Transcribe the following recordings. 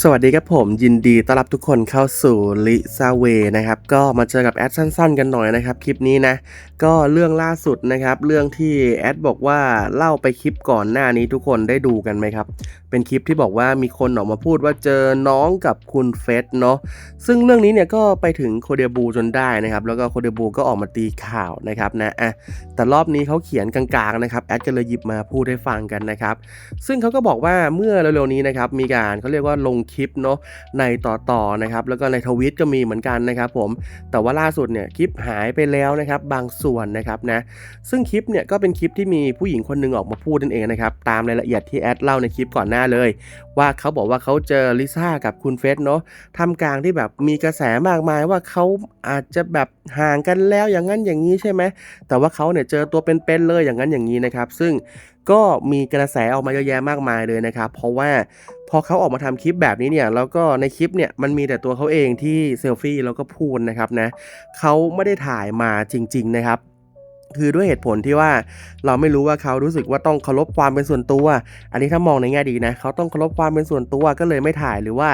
สวัสดีครับผมยินดีต้อนรับทุกคนเข้าสู่ลิซาเวนะครับก็มาเจอกับแอดสั้นๆ กันหน่อยนะครับคลิปนี้นะก็เรื่องล่าสุดนะครับเรื่องที่แอดบอกว่าเล่าไปคลิปก่อนหน้านี้ทุกคนได้ดูกันไหมครับ เป็นคลิปที่บอกว่ามีคนออกมาพูดว่าเจอน้องกับคุณเฟสเนาะซึ่งเรื่องนี้เนี่ยก็ไปถึงโคเดบูจนได้นะครับแล้วก็โคเดบูก็ออกมาตีข่าวนะครับนะอะแต่รอบนี้เขาเขียนกลางๆนะครับแอดก็เลยหยิบมาพูดให้ฟังกันนะครับซึ่งเขาก็บอกว่าเมื่อเร็วๆนี้นะครับมีการเขาเรียกว่าลงคลิปเนาะในต่อๆนะครับแล้วก็ในทวิตก็มีเหมือนกันนะครับผมแต่ว่าล่าสุดเนี่ยคลิปหายไปแล้วนะครับบางส่วนนะครับนะซึ่งคลิปเนี่ยก็เป็นคลิปที่มีผู้หญิงคนหนึงออกมาพูดนั่นเองนะครับตามรายละเอียดที่แอดเล่าในคลิปก่อนหน้าเลย ว่าเขาบอกว่าเขาเจอลิซ่ากับคุณเฟสเนาะทำกลางที่แบบมีกระแสมากมายว่าเขาอาจจะแบบห่างกันแล้วอย่างนั้นอย่างนี้ใช่ไหมแต่ว่าเขาเนี่ยเจอตัวเป็นๆเลยอย่างนั้นอย่างนี้นะครับ ซึ่งก็มีกระแสออกมาเยอะแยะมากมายเลยนะครับ เพราะว่าพอเขาออกมาทำคลิปแบบนี้เนี่ยแล้วก็ในคลิปเนี่ยมันมีแต่ตัวเขาเองที่เซลฟี่แล้วก็พูดนะครับนะเขาไม่ได้ถ่ายมาจริง ๆ นะครับ คือด้วยเหตุผลที่ว่าเราไม่รู้ว่าเขารู้สึกว่าต้องเคารพความเป็นส่วนตัว อันนี้ถ้ามองในแง่ดีนะเขาต้องเคารพความเป็นส่วนตัวก็เลยไม่ถ่ายหรือว่า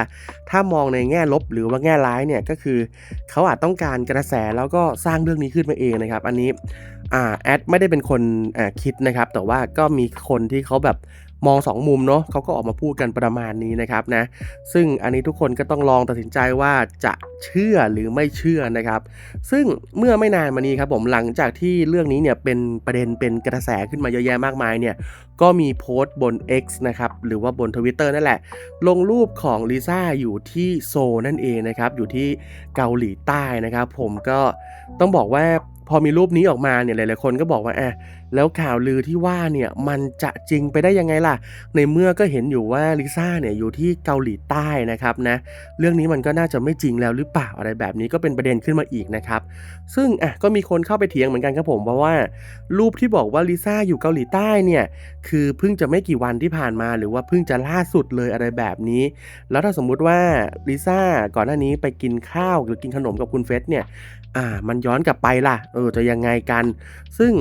ถ้ามองในแง่ลบหรือว่าแง่ร้ายเนี่ยก็คือเขาอาจต้องการกระแสแล้วก็สร้างเรื่องนี้ขึ้นมาเองนะครับ อันนี้อ่าแอดไม่ได้เป็นคนอ่าคิดนะครับ แต่ว่าก็มีคนที่เขาแบบ มองสองมุมเนาะเขาก็ออกมาพูดกันประมาณนี้นะครับนะซึ่งอันนี้ทุกคนก็ต้องลองตัดสินใจว่าจะเชื่อหรือไม่เชื่อนะครับ ซึ่งเมื่อไม่นานมานี้ครับผมหลังจากที่เรื่องนี้เนี่ยเป็นประเด็นเป็นกระแสขึ้นมาเยอะแยะมากมายเนี่ยก็มีโพสต์บน X นะครับหรือว่าบน Twitter นั่นแหละ ลงรูปของลิซ่าอยู่ที่โซนั่นเองนะครับอยู่ที่เกาหลีใต้นะครับ ผมก็ต้องบอกว่าพอมีรูปนี้ออกมาเนี่ยหลายๆคนก็บอกว่าอะ แล้วข่าวลือที่ว่าเนี่ยมันจะจริงไปได้ยังไงล่ะ ในเมื่อก็เห็นอยู่ว่าลิซ่าเนี่ยอยู่ที่เกาหลีใต้นะครับนะเรื่องนี้มันก็น่าจะไม่จริงแล้วหรือเปล่าอะไรแบบนี้ก็เป็นประเด็นขึ้นมาอีกนะครับ ซึ่งอะก็มีคนเข้าไปเถียงเหมือนกันครับผมเพราะว่า รูปที่บอกว่าลิซ่าอยู่เกาหลีใต้เนี่ยคือเพิ่งจะไม่กี่วันที่ผ่านมาหรือว่าเพิ่งจะล่าสุดเลยอะไรแบบนี้ แล้วถ้าสมมุติว่าลิซ่าก่อนหน้านี้ไปกินข้าวหรือกินขนมกับคุณเฟสเนี่ยอ่ามันย้อนกลับไปล่ะเออจะยังไงกัน ซึ่ง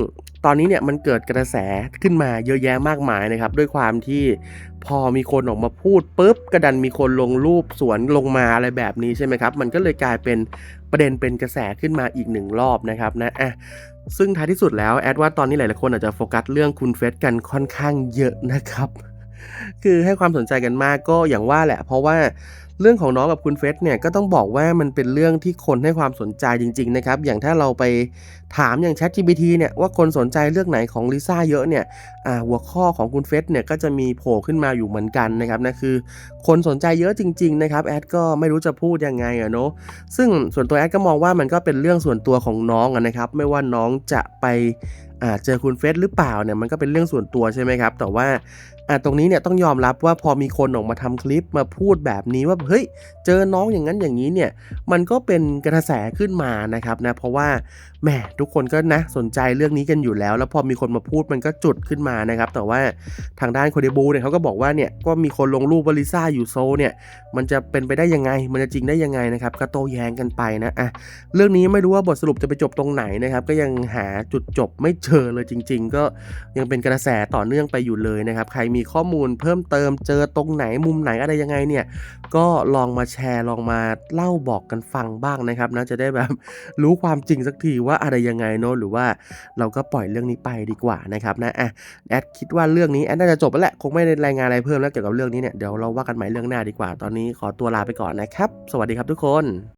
ตอนนี้เนี่ยมันเกิดกระแสขึ้นมาเยอะแยะมากมายนะครับ ด้วยความที่พอมีคนออกมาพูดปุ๊บกระดันมีคนลงรูปสวนลงมาอะไรแบบนี้ใช่ไหมครับ มันก็เลยกลายเป็นประเด็นเป็นกระแสขึ้นมาอีกหนึ่งรอบนะครับนะอะซึ่งท้ายที่สุดแล้วแอดว่าตอนนี้หลายๆคนอาจจะโฟกัสเรื่องคุณเฟสกันค่อนข้างเยอะนะครับ คือให้ความสนใจกันมากก็อย่างว่าแหละ เพราะว่า เรื่องของน้องกับคุณเฟสเนี่ยก็ต้องบอกว่ามันเป็นเรื่องที่คนให้ความสนใจจริง ๆ นะครับ อย่างถ้าเราไปถามอย่าง Chat GPT เนี่ยว่าคนสนใจเรื่องไหนของลิซ่าเยอะเนี่ยหัวข้อของคุณเฟสเนี่ยก็จะมีโผล่ขึ้นมาอยู่เหมือนกันนะครับนะคือ คนสนใจเยอะจริง ๆ นะครับแอดก็ไม่รู้จะพูดยังไงอะเนาะซึ่งส่วนตัวแอดก็มองว่ามันก็เป็นเรื่องส่วนตัวของน้องนะครับไม่ว่าน้องจะไปเจอคุณเฟสหรือเปล่าเนี่ยมันก็เป็นเรื่องส่วนตัวใช่ไหมครับแต่ว่าตรงนี้เนี่ยต้องยอมรับว่าพอมีคนออกมาทำคลิปมาพูดแบบนี้ว่าเฮ้ยเจอน้องอย่างนั้นอย่างนี้เนี่ยมันก็เป็นกระแสขึ้นมานะครับนะเพราะว่าแหมทุกคนก็นะสนใจเรื่องนี้กันอยู่แล้ว แล้วพอมีคนมาพูดมันก็จุดขึ้นมานะครับแต่ว่าทางด้านโคเดบูเนี่ยเขาก็บอกว่าเนี่ยก็มีคนลงรูปวาลิซ่าอยู่โซเนี่ยมันจะเป็นไปได้ยังไง มันจะจริงได้ยังไงนะครับก็โต้แย้งกันไปนะอะเรื่องนี้ไม่รู้ว่าบทสรุปจะไปจบตรงไหนนะครับก็ยังหาจุดจบไม่เจอเลยจริง ๆ ก็ยังเป็นกระแสต่อเนื่องไปอยู่เลยนะครับใครมีข้อมูลเพิ่มเติมเจอตรงไหนมุมไหนอะไรยังไงเนี่ยก็ลองมาแชร์ลองมาเล่าบอกกันฟังบ้างนะครับนะจะได้แบบรู้ความจริงสักทีว่าอะไรยังไงเนาะหรือว่าเราก็ปล่อยเรื่องนี้ไปดีกว่านะครับนะอะแอดคิดว่าเรื่องนี้แอดน่าจะจบแล้วแหละคงไม่ได้รายงานอะไรเพิ่มแล้วเกี่ยวกับเรื่องนี้เนี่ยเดี๋ยวเราว่ากันใหม่เรื่องหน้าดีกว่าตอนนี้ขอตัวลาไปก่อนนะครับ สวัสดีครับทุกคน